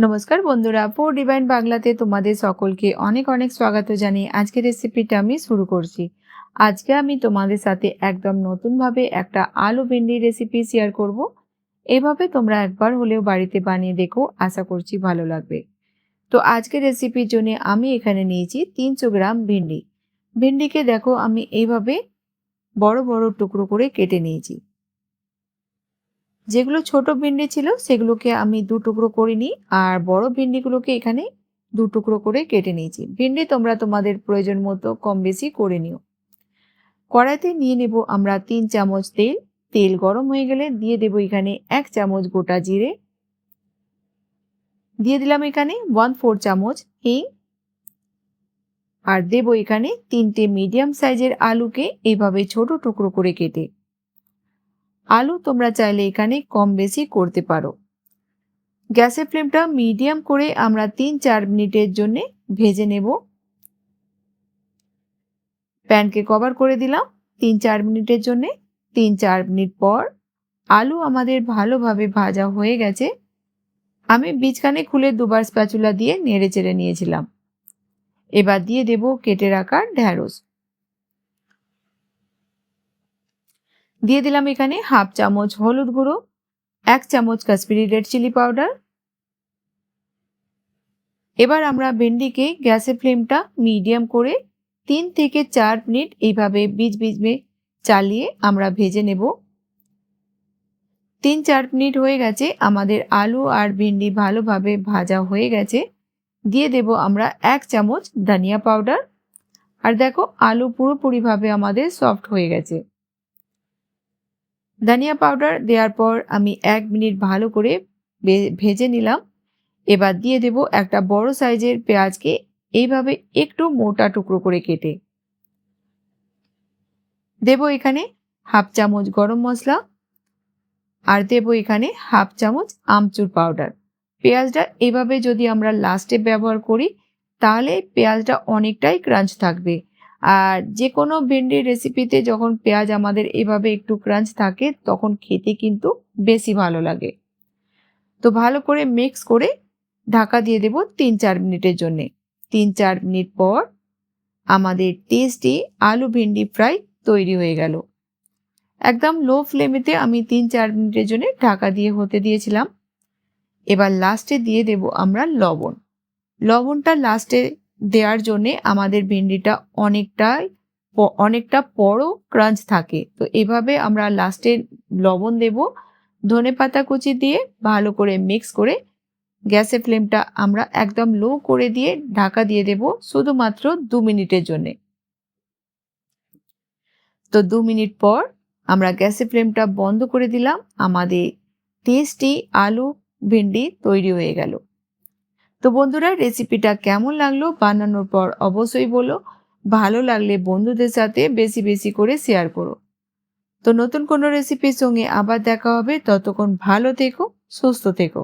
নমস্কার বন্ধুরা four divine বাংলাতে তোমাদের সকলকে অনেক অনেক স্বাগত জানিয়ে আজকের রেসিপিটা আমি শুরু করছি। আজকে আমি তোমাদের সাথে একদম নতুনভাবে একটা আলু ভেন্ডি রেসিপি শেয়ার করব। এভাবে তোমরা একবার হলেও বাড়িতে বানিয়ে দেখো, আশা করছি ভালো লাগবে। তো আজকের রেসিপির জন্য আমি এখানে নিয়েছি তিনশো গ্রাম ভেন্ডি। ভেন্ডিকে দেখো আমি এইভাবে বড় বড় টুকরো করে কেটে নিয়েছি। যেগুলো ছোট ভিন্ডি ছিল সেগুলোকে আমি দু টুকরো করিনি আর বড় ভিন্ডিগুলোকে এখানে দু টুকরো করে কেটে নিয়েছি। ভিন্ডি তোমরা তোমাদের প্রয়োজন মতো কম বেশি করে নিও। কড়াইতে নিয়ে নেব আমরা তিন চামচ তেল। তেল গরম হয়ে গেলে দিয়ে দেব এখানে এক চামচ গোটা জিরে। দিয়ে দিলাম এখানে ওয়ান ফোর চামচ হিং। আর দেব এখানে তিনটে মিডিয়াম সাইজের আলুকে এইভাবে ছোট টুকরো করে কেটে। আলু তোমরা চাইলে এখানে কম বেশি করতে পারো। গ্যাসের ফ্লেমটা মিডিয়াম করে আমরা তিন চার মিনিটের জন্য ভেজে নেব। প্যানকে কভার করে দিলাম তিন চার মিনিটের জন্য। তিন চার মিনিট পর আলু আমাদের ভালোভাবে ভাজা হয়ে গেছে। আমি বীজখানে খুলে দুবার স্প্যাচুলা দিয়ে নেড়ে চেড়ে নিয়েছিলাম। এবার দিয়ে দেব কেটে রাখা ঢ্যাঁড়স। দিয়ে দিলাম এখানে হাফ চামচ হলুদ গুঁড়ো, এক চামচ কাশ্মীরি রেড চিলি পাউডার। এবার আমরা ভেন্ডিকে গ্যাসের ফ্লেমটা মিডিয়াম করে তিন থেকে চার মিনিট এইভাবে বীজ বীজবে চালিয়ে আমরা ভেজে নেব। তিন চার মিনিট হয়ে গেছে, আমাদের আলু আর ভেন্ডি ভালোভাবে ভাজা হয়ে গেছে। দিয়ে দেব আমরা এক চামচ ধনিয়া পাউডার। আর দেখো, আলু পুরোপুরিভাবে আমাদের সফট হয়ে গেছে। ধনিয়া পাউডার দেওয়ার পর আমি এক মিনিট ভালো করে ভেজে নিলাম। এবার দিয়ে দেব একটা বড় সাইজের পেঁয়াজকে এইভাবে একটু মোটা টুকরো করে কেটে। দেব এখানে হাফ চামচ গরম মশলা আর দেব এখানে হাফ চামচ আমচুর পাউডার। পেঁয়াজটা এভাবে যদি আমরা লাস্টে ব্যবহার করি, তাহলে পেঁয়াজটা অনেকটাই ক্রাঞ্চ থাকবে। আর যে কোনো ভেন্ডির রেসিপিতে যখন পেঁয়াজ আমাদের এভাবে একটু ক্রাঞ্চ থাকে, তখন খেতে কিন্তু বেশি ভালো লাগে। তো ভালো করে মিক্স করে ঢাকা দিয়ে দেব তিন চার মিনিটের জন্যে। তিন চার মিনিট পর আমাদের টেস্টি আলু ভেন্ডি ফ্রাই তৈরি হয়ে গেল। একদম লো ফ্লেমেতে আমি তিন চার মিনিটের জন্য ঢাকা দিয়ে হতে দিয়েছিলাম। এবার লাস্টে দিয়ে দেব আমরা লবণ। লবণটা লাস্টে দেওয়ার জন্যে আমাদের ভেন্ডিটা অনেকটাই অনেকটা বড় ক্রাঞ্চ থাকে। তো এভাবে আমরা লাস্টে লবণ দেব, ধনে পাতা কুচি দিয়ে ভালো করে মিক্স করে গ্যাসের ফ্লেমটা আমরা একদম লো করে দিয়ে ঢাকা দিয়ে দেব শুধুমাত্র দু মিনিটের জন্যে। তো দু মিনিট পর আমরা গ্যাসের ফ্লেমটা বন্ধ করে দিলাম, আমাদের টেস্টি আলু ভেন্ডি তৈরি হয়ে গেল। তো বন্ধুরা রেসিপিটা কেমন লাগল বানানোর পর অবশ্যই বলো। ভালো লাগলে বন্ধুদের সাথে বেশি বেশি করে শেয়ার করো। তো নতুন কোনো রেসিপির সঙ্গে আবার দেখা হবে। ততক্ষণ ভালো থেকো, সুস্থ থেকো।